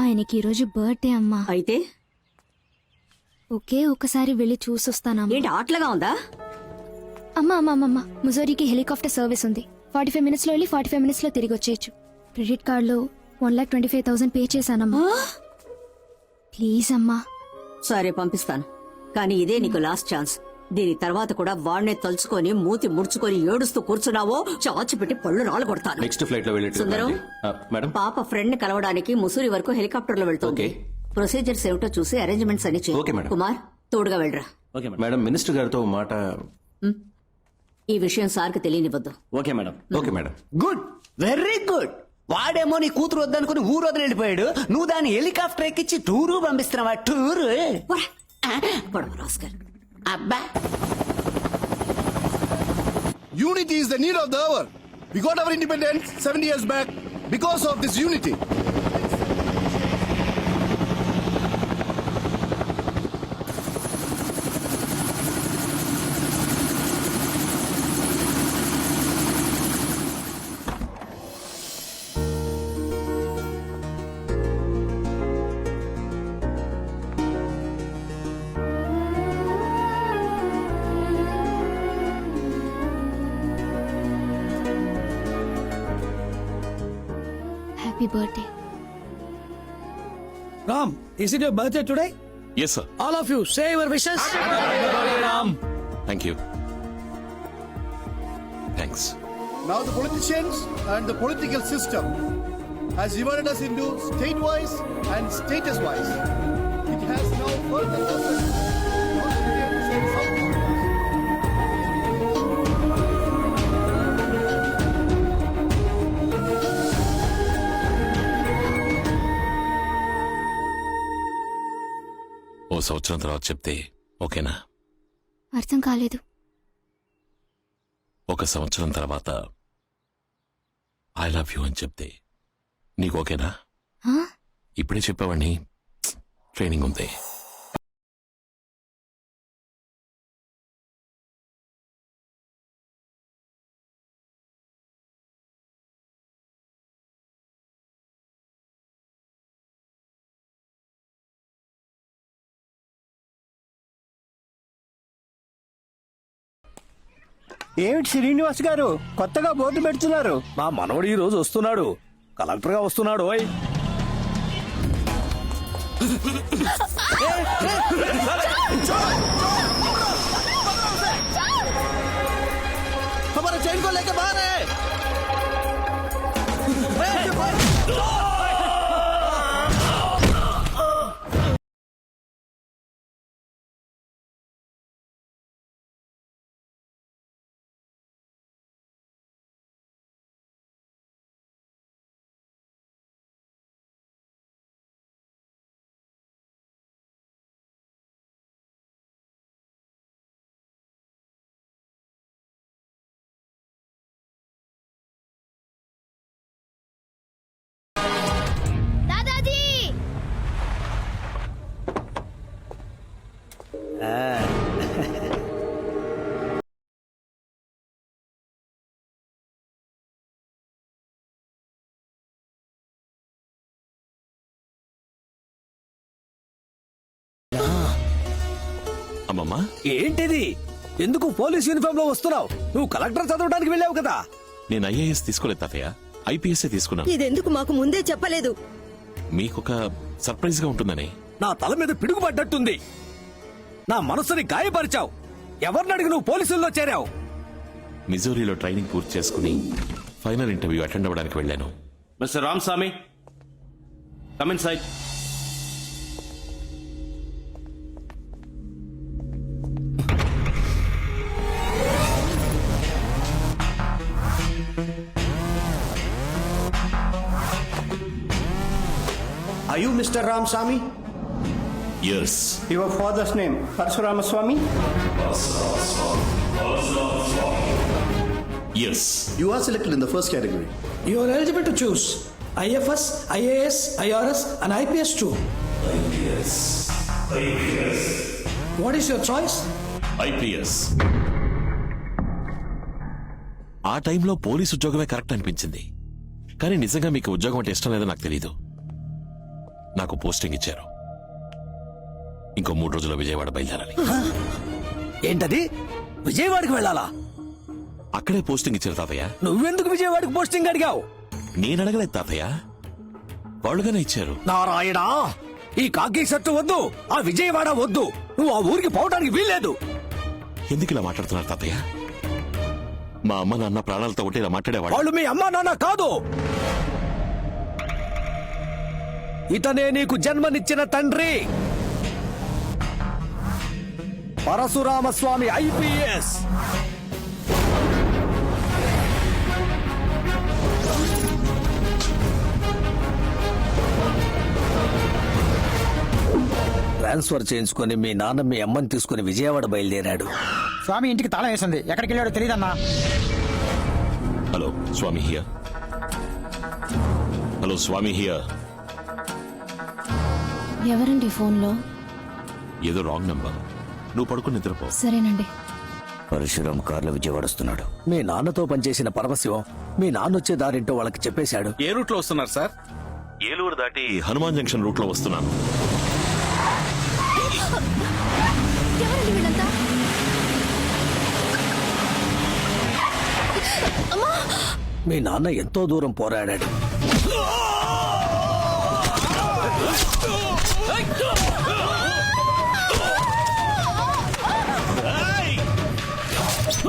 ఆయనకి ఈరోజు బర్త్డే అమ్మా. అయితే? ఒకే ఒక్కసారి వెళ్ళి చూసొస్తానమ్మా ఏంటి ఆటలుగా ఉందా? అమ్మా అమ్మా అమ్మా అమ్మా. ముజోరీకి హెలికాప్టర్ సర్వీస్ ఉంది. ఫార్టీ ఫైవ్ మినిట్స్లో వెళ్ళి ఫార్టీ ఫైవ్ మినిట్స్లో తిరిగి వచ్చేయచ్చు. క్రెడిట్ కార్డ్లో one lakh twenty five thousand pay చేశానమ్మా. Please అమ్మా. సరే పంపిస్తాను. కానీ ఇదే నీకు లాస్ట్ ఛాన్స్. దీని తర్వాత కూడా వాడినే తలుచుకొని మూతి ముడుచుకొని ఏడుస్తూ కూర్చున్నావో? చాచి పెట్టి పళ్ళు రాలు కొడతాను నెక్స్ట్ ఫ్లైట్లో వెళ్ళేట్టు సుందరం మేడం? పాప ఫ్రెండ్ని కలవడానికి ముసూరి వరకు హెలికాప్టర్లో వెళ్తుంది. ఓకే. ప్రొసీజర్స్ ఏమిటో చూసి అరేంజ్మెంట్స్ అన్ని చెయ్యి ఓకే, మేడం. కుమార్ తోడుగా వెళ్ళరా. Okay madam. మేడం మినిస్టర్ గారితో ఓ మాట ఈ విషయం సార్కి తెలియనివ్వద్దు. Okay madam. Okay madam. Good. Very good. వాడేమో నీ కూతురు వద్దనుకుని ఊరు వదిలి వెళ్ళిపోయాడు. నువ్వు దాన్ని హెలికాప్టర్ ఎక్కించి టూరు పంపిస్తున్నావా? టూరు. పోరా. పొడవు rascal. అబ్బా Unity is the need of the hour. We got our independence 70 years back because of this unity. Happy birthday. Ram, is it your birthday today? Yes, sir. All of you, say your wishes. ram Thank you. Thanks. Now the politicians and the political system has divided us into state-wise and status-wise. It has now further ఓ సంవత్సరం తర్వాత చెప్తే ఓకేనా? అర్థం కాలేదు. ఒక సంవత్సరం తర్వాత ఐ లవ్ యూ అని చెప్తే నీకు ఓకేనా? ఇప్పుడే చెప్పావని ట్రైనింగ్ ఉంది. ఏమిటి శ్రీనివాస్ గారు కొత్తగా బోర్డు పెడుతున్నారు మా మనవడు ఈ రోజు వస్తున్నాడు కలెక్టర్ గా వస్తున్నాడు ఓయ్ हमारा चैन को लेके बाहर है అమ్మమ్మా? ఏంటిది? ఎందుకు పోలీస్ యూనిఫామ్లో వస్తున్నావు? నువ్వు కలెక్టర్ చదవడానికి వెళ్ళావు కదా. నేను ఐఏఎస్ తీసుకోలేదు తాతయ్య. ఐపీఎస్ తీసుకున్నాను. ఇదెందుకు మాకు ముందే చెప్పలేదు? మీకొక సర్ప్రైజ్గా ఉంటుందని. నా తల మీద పిడుగు పడ్డట్టుంది. నా మనసుని గాయపరిచావు ఎవరిని అడిగి నువ్వు పోలీసుల్లో చేరావు మిజోరీలో ట్రైనింగ్ పూర్తి చేసుకుని ఫైనల్ ఇంటర్వ్యూ అటెండ్ అవ్వడానికి వెళ్ళాను mister Ramaswamy come inside Are you Mr. Ramsamy? Yes Your father's name, Parshuramaswamy? Yes You are selected in the first category. You are eligible to choose IFS, IAS, IRS, and IPS too. IPS. IPS. What is your choice? IPS ఆ టైంలో police ఉద్యోగమే correct అనిపించింది కానీ నిజంగా మీకు ఉద్యోగం అంటే ఇష్టం లేదో నాకు తెలియదు నాకు పోస్టింగ్ ఇచ్చారు ఇంకో మూడు రోజుల్లో విజయవాడ బయలుదేరాలి. ఏంటది? విజయవాడకి వెళ్ళాలా? అక్కడే పోస్టింగ్ ఇచ్చారు తాతయ్య. నువ్వెందుకు విజయవాడకి పోస్టింగ్ అడిగావు? నేను అడగలేదు తాతయ్య. వాళ్ళుగానే ఇచ్చారు. నారాయణ ఈ కాకి షర్టు వద్దు ఆ విజయవాడ వద్దు. నువ్వు ఆ ఊరికి పోవడానికి వీల్లేదు. ఎందుకు ఇలా మాట్లాడుతున్నారు తాతయ్య? మా అమ్మ నాన్న ప్రాణాలతో ఉంటే ఇలా మాట్లాడేవాడు వాళ్ళు మీ అమ్మా నాన్న కాదు. ఇతనే నీకు జన్మనిచ్చిన తండ్రి. పరశురామస్వామి ఐపీఎస్. ట్రాన్స్ఫర్ చేయించుకొని మీ నాన్న మీ అమ్మని తీసుకుని విజయవాడ బయలుదేరాడు. స్వామి ఇంటికి తాళం వేసింది. ఎక్కడికి వెళ్ళాడో తెలియదన్నా hello Swamy here. Hello Swamy here. ఎవరండి ఫోన్లో? ఏదో రాంగ్ నంబర్. నువ్వు పడుకుని నిద్రపో. సరేనండి. పరశురామ్ కార్లో విజయవాడ వస్తున్నాడు. మీ నాన్నతో పనిచేసిన పరమశివం మీ నాన్న వచ్చే దారింటో వాళ్ళకి చెప్పేశాడు. ఏ రూట్లో వస్తున్నారు సార్? ఏలూరు దాటి హనుమాన్ జంక్షన్ రూట్లో వస్తున్నాను. ఎవరండి వీళ్ళంతా? మీ నాన్న ఎంతో దూరం పోరాడాడు.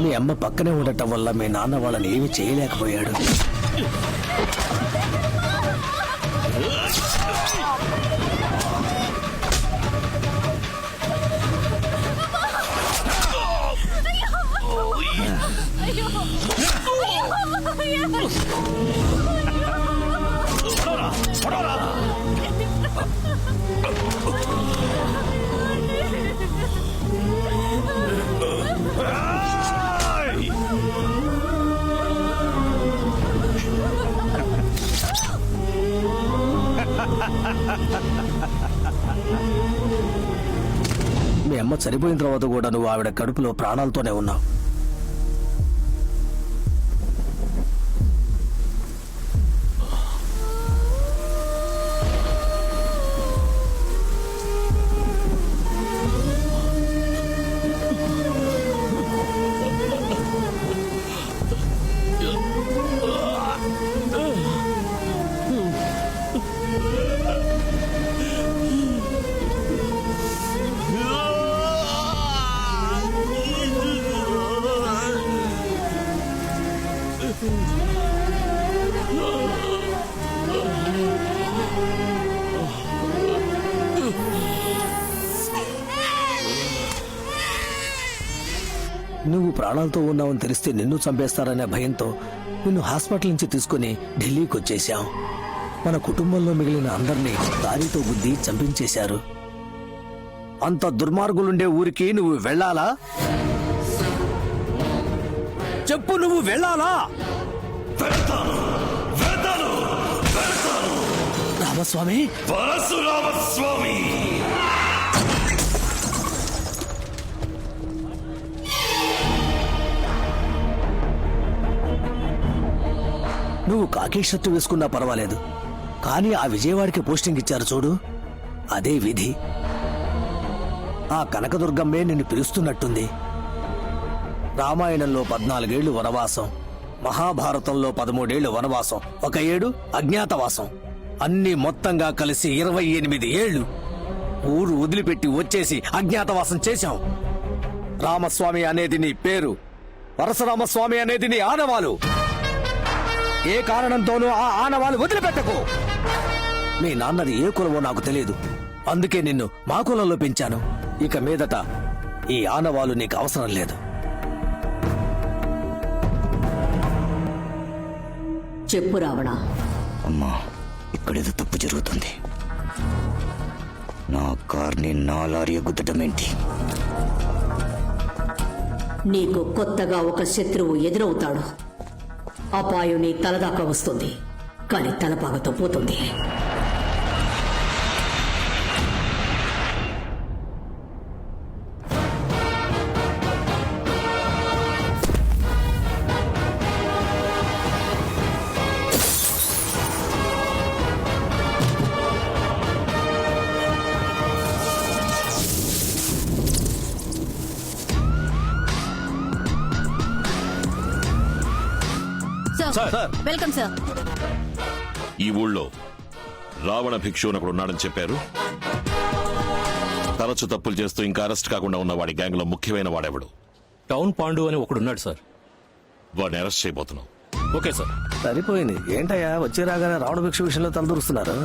అమ్మ పక్కనే ఉండటం వల్ల మీ నాన్న వాళ్ళని ఏమీ చేయలేకపోయాడు. మీ అమ్మ చనిపోయిన తర్వాత కూడా నువ్వు ఆవిడ కడుపులో ప్రాణాలతోనే ఉన్నావు. ప్రాణాలతో ఉన్నావని తెలిస్తే నిన్ను చంపేస్తారనే భయంతో నిన్ను హాస్పిటల్ నుంచి తీసుకుని ఢిల్లీకి వచ్చేశాం. మన కుటుంబంలో మిగిలిన అందరినీ దారితో గుద్ది చంపించేశారు. అంత దుర్మార్గులుండే ఊరికి నువ్వు వెళ్ళాలా? చెప్పు నువ్వు వెళ్ళాలా? రామస్వామి! నువ్వు కాకి షర్టు వేసుకున్నా పర్వాలేదు. కానీ ఆ విజయవాడకి పోస్టింగ్ ఇచ్చారు చూడు. అదే విధి. ఆ కనకదుర్గమ్మే నిన్ను పిలుస్తున్నట్టుంది. రామాయణంలో పద్నాలుగేళ్ళు వనవాసం. మహాభారతంలో పదమూడేళ్ళు వనవాసం. ఒక ఏడు అజ్ఞాతవాసం. అన్ని మొత్తంగా కలిసి ఇరవై ఎనిమిది ఏళ్ళు ఊరు వదిలిపెట్టి వచ్చేసి అజ్ఞాతవాసం చేశాం. రామస్వామి అనేది నీ పేరు. వరసరామస్వామి అనేది నీ ఆనవాలు ఏ కారణంతోనూ ఆ ఆనవాలు వదిలిపెట్టకు. మీ నాన్నది ఏ కులమో నాకు తెలియదు. అందుకే నిన్ను మా కులంలో పెంచాను. ఇక మీదట ఈ ఆనవాలు నీకు అవసరం లేదు. చెప్పు రావణ. అమ్మా ఇక్కడేదో తప్పు జరుగుతుంది. నా కార్ని నా లారీ గుద్దటం ఏంటి? నీకు కొత్తగా ఒక శత్రువు ఎదురవుతాడు. అపాయం నీ తలదాకా వస్తుంది. కానీ తలపాగతో పోతుంది. Welcome sir. ఈ ఊళ్ళో రావణ భిక్షు అని ఒకడు ఉన్నాడని చెప్పారు. తరచు తప్పులు చేస్తూ ఇంకా అరెస్ట్ కాకుండా ఉన్న వాడి గ్యాంగ్లో ముఖ్యమైన వాడెవడు? టౌన్ పాండు అని ఒకడున్నాడు సార్. వాడిని అరెస్ట్ చేయబోతున్నాం ఓకే సార్. సరిపోయింది. ఏంటయ్యా వచ్చి రాగానే రావణ భిక్ష విషయంలో తలదూరుస్తున్నారు?